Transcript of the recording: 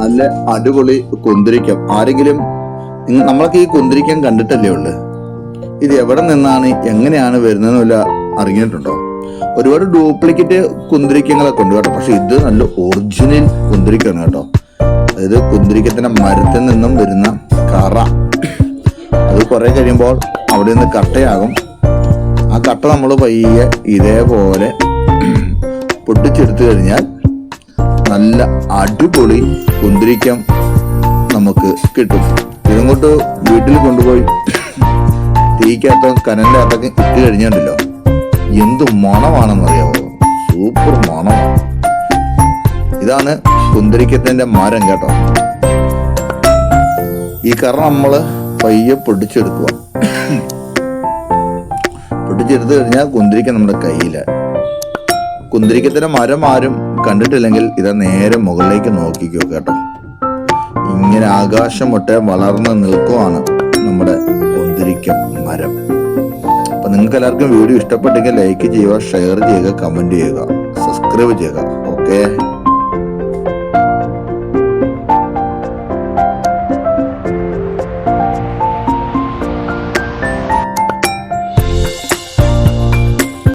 നല്ല അടിപൊളി കുന്തിരിക്കം. ആരെങ്കിലും നമ്മളൊക്കെ ഈ കുന്തിരിക്കം കണ്ടിട്ടല്ലേ ഉള്ളു? ഇത് എവിടെ നിന്നാണ് എങ്ങനെയാണ് വരുന്നതെന്ന് വല്ല അറിഞ്ഞിട്ടുണ്ടോ? ഒരുപാട് ഡ്യൂപ്ലിക്കേറ്റ് കുന്തിരിക്കങ്ങളൊക്കെ ഉണ്ട് കേട്ടോ പക്ഷെ ഇത് നല്ല ഒറിജിനൽ കുന്തിരിക്കാണ് കേട്ടോ. അതായത് കുന്തിരിക്കത്തിന്റെ മരത്തിൽ നിന്നും വരുന്ന കറ. അത് കുറെ കഴിയുമ്പോൾ അവിടെ നിന്ന് കട്ടയാകും. ആ കട്ട നമ്മൾ പയ്യെ ഇതേപോലെ പൊട്ടിച്ചെടുത്തു കഴിഞ്ഞാൽ നല്ല അടിപൊളി കുന്തിരിക്കം നമുക്ക് കിട്ടും. ഇതങ്ങോട്ട് വീട്ടിൽ കൊണ്ടുപോയി തീക്കകത്തോ കനലിന്റെ അകത്തൊക്കെ ഇട്ട് കഴിഞ്ഞാണ്ടല്ലോ. എന്ത് മണമാണെന്നറിയാമോ സൂപ്പർ മണമാണ് ഇതാണ് കുന്തിരിക്കത്തിന്റെ മരം കേട്ടോ. ഈ കറ നമ്മൾ പയ്യെ പൊടിച്ചെടുക്കുക പൊട്ടിച്ചെടുത്ത് കഴിഞ്ഞാൽ കുന്തിരിക്ക നമ്മുടെ കയ്യിൽ. കുന്തിരിക്കത്തിന്റെ മരം ആരും കണ്ടിട്ടില്ലെങ്കിൽ ഇതാ നേരെ മുകളിലേക്ക് നോക്കിക്കോ കേട്ടോ. ഇങ്ങനെ ആകാശം മുട്ടെ വളർന്ന് നിൽക്കുവാണ് നമ്മുടെ കുന്തിരിക്കം മരം. അപ്പൊ നിങ്ങൾക്ക് എല്ലാവർക്കും വീഡിയോ ഇഷ്ടപ്പെട്ടെങ്കിൽ ലൈക്ക് ചെയ്യുക ഷെയർ ചെയ്യുക കമന്റ് ചെയ്യുക സബ്സ്ക്രൈബ് ചെയ്യുക. ഓക്കെ